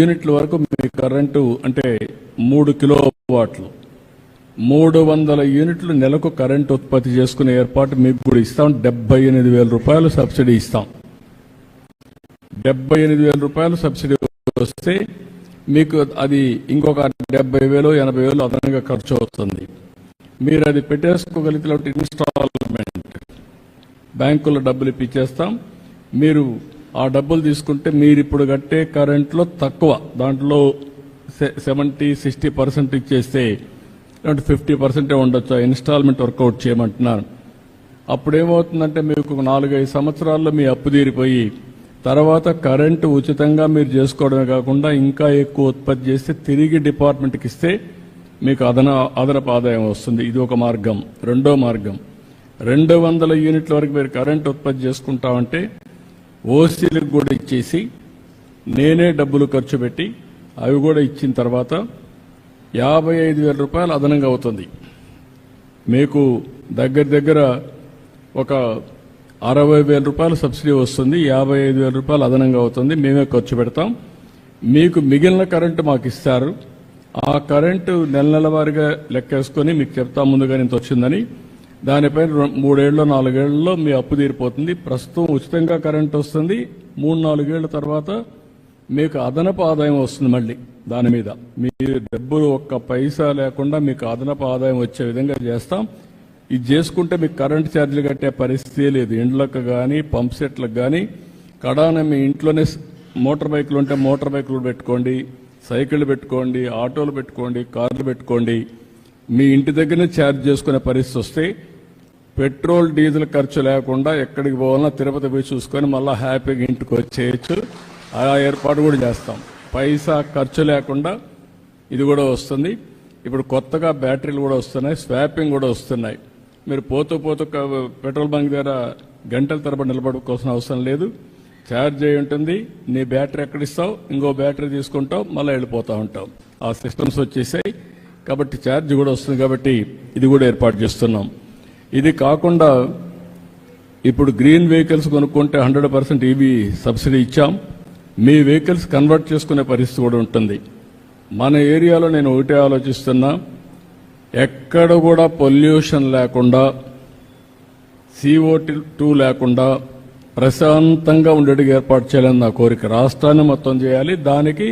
యూనిట్ల వరకు మీ కరెంటు అంటే మూడు కిలో వాట్లు మూడు వందల యూనిట్లు నెలకు కరెంటు ఉత్పత్తి చేసుకునే ఏర్పాటు మీకు కూడా ఇస్తాం. డెబ్బై ఎనిమిది వేల రూపాయలు సబ్సిడీ ఇస్తాం. డెబ్బై ఎనిమిది వేల రూపాయలు సబ్సిడీ వస్తే మీకు అది ఇంకొక డెబ్బై వేలు ఎనభై వేలు అదనంగా ఖర్చు అవుతుంది. మీరు అది పెట్టేసుకోగలిగితే ఇన్స్టాల్మెంట్ బ్యాంకులో డబ్బులు ఇప్పించేస్తాం మీరు ఆ డబ్బులు తీసుకుంటే మీరు ఇప్పుడు కట్టే కరెంట్లో తక్కువ. దాంట్లో సెవెంటీ సిక్స్టీ పర్సెంట్ ఇచ్చేస్తే ఫిఫ్టీ పర్సెంటే ఉండొచ్చు. ఆ ఇన్స్టాల్మెంట్ వర్కౌట్ చేయమంటున్నాను అప్పుడు ఏమవుతుందంటే మీకు ఒక నాలుగైదు సంవత్సరాల్లో మీ అప్పు తీరిపోయి తర్వాత కరెంటు ఉచితంగా మీరు చేసుకోవడమే కాకుండా ఇంకా ఎక్కువ ఉత్పత్తి చేస్తే తిరిగి డిపార్ట్మెంట్కి ఇస్తే మీకు అదన అదనపు ఆదాయం వస్తుంది. ఇది ఒక మార్గం. రెండో మార్గం. రెండు వందల యూనిట్ల వరకు మీరు కరెంట్ ఉత్పత్తి చేసుకుంటామంటే ఓసీలకు కూడా ఇచ్చేసి నేనే డబ్బులు ఖర్చు పెట్టి అవి కూడా ఇచ్చిన తర్వాత యాభై ఐదు వేల రూపాయలు అదనంగా అవుతుంది. మీకు దగ్గర దగ్గర ఒక అరవై వేల రూపాయలు సబ్సిడీ వస్తుంది. యాభై ఐదు వేల రూపాయలు అదనంగా అవుతుంది. మేమే ఖర్చు పెడతాం. మీకు మిగిలిన కరెంటు మాకు ఇస్తారు. ఆ కరెంటు నెల నెలవారీగా లెక్కేసుకొని మీకు చెప్తా ముందుగా ఇంత వచ్చిందని దానిపైన మూడేళ్ళు నాలుగేళ్ళలో మీ అప్పు తీరిపోతుంది. ప్రస్తుతం ఉచితంగా కరెంట్ వస్తుంది. మూడు నాలుగేళ్ళ తర్వాత మీకు అదనపు ఆదాయం వస్తుంది మళ్ళీ దాని మీద. మీ డబ్బులు ఒక్క పైసా లేకుండా మీకు అదనపు ఆదాయం వచ్చే విధంగా చేస్తాం. ఇది చేసుకుంటే మీకు కరెంట్ ఛార్జీలు కట్టే పరిస్థితి లేదు. ఇండ్లకు కానీ పంప్ సెట్లకు కానీ కడాన మీ ఇంట్లోనే మోటార్ బైకులు ఉంటే మోటార్ బైకులు పెట్టుకోండి సైకిళ్ళు పెట్టుకోండి ఆటోలు పెట్టుకోండి కార్లు పెట్టుకోండి. మీ ఇంటి దగ్గరనే ఛార్జ్ చేసుకునే పరిస్థితి వస్తే పెట్రోల్ డీజిల్ ఖర్చు లేకుండా ఎక్కడికి పోవాలన్నా తిరుపతి పోయి చూసుకొని మళ్ళీ హ్యాపీగా ఇంటికి వచ్చేయచ్చు. ఆ ఏర్పాటు కూడా చేస్తాం. పైసా ఖర్చు లేకుండా ఇది కూడా వస్తుంది. ఇప్పుడు కొత్తగా బ్యాటరీలు కూడా వస్తున్నాయి. స్వాపింగ్ కూడా వస్తున్నాయి. మీరు పోతూ పోతూ పెట్రోల్ బంక్ దగ్గర గంటల తరబడి నిలబడుకోవాల్సిన అవసరం లేదు. ఛార్జ్ అయి ఉంటుంది. నీ బ్యాటరీ ఎక్కడ ఇస్తావు ఇంకో బ్యాటరీ తీసుకుంటావు. మళ్ళీ వెళ్ళిపోతూ ఉంటావు. ఆ సిస్టమ్స్ వచ్చేసాయి. కాబట్టి ఛార్జ్ కూడా వస్తుంది కాబట్టి ఇది కూడా ఏర్పాటు చేస్తున్నాం. ఇది కాకుండా ఇప్పుడు గ్రీన్ వెహికల్స్ కొనుక్కుంటే హండ్రెడ్ పర్సెంట్ ఈవీ సబ్సిడీ ఇచ్చాం. మీ వెహికల్స్ కన్వర్ట్ చేసుకునే పరిస్థితి కూడా ఉంటుంది. మన ఏరియాలో నేను ఒకటే ఆలోచిస్తున్నా. ఎక్కడ కూడా పొల్యూషన్ లేకుండా సిఓ టూ లేకుండా ప్రశాంతంగా ఉండేటికి ఏర్పాటు చేయాలని నా కోరిక. రాష్ట్రాన్ని మొత్తం చేయాలి. దానికి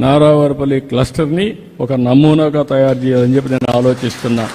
నారావారిపల్లి క్లస్టర్ని ఒక నమూనాగా తయారు చేయాలని చెప్పి నేను ఆలోచిస్తున్నా.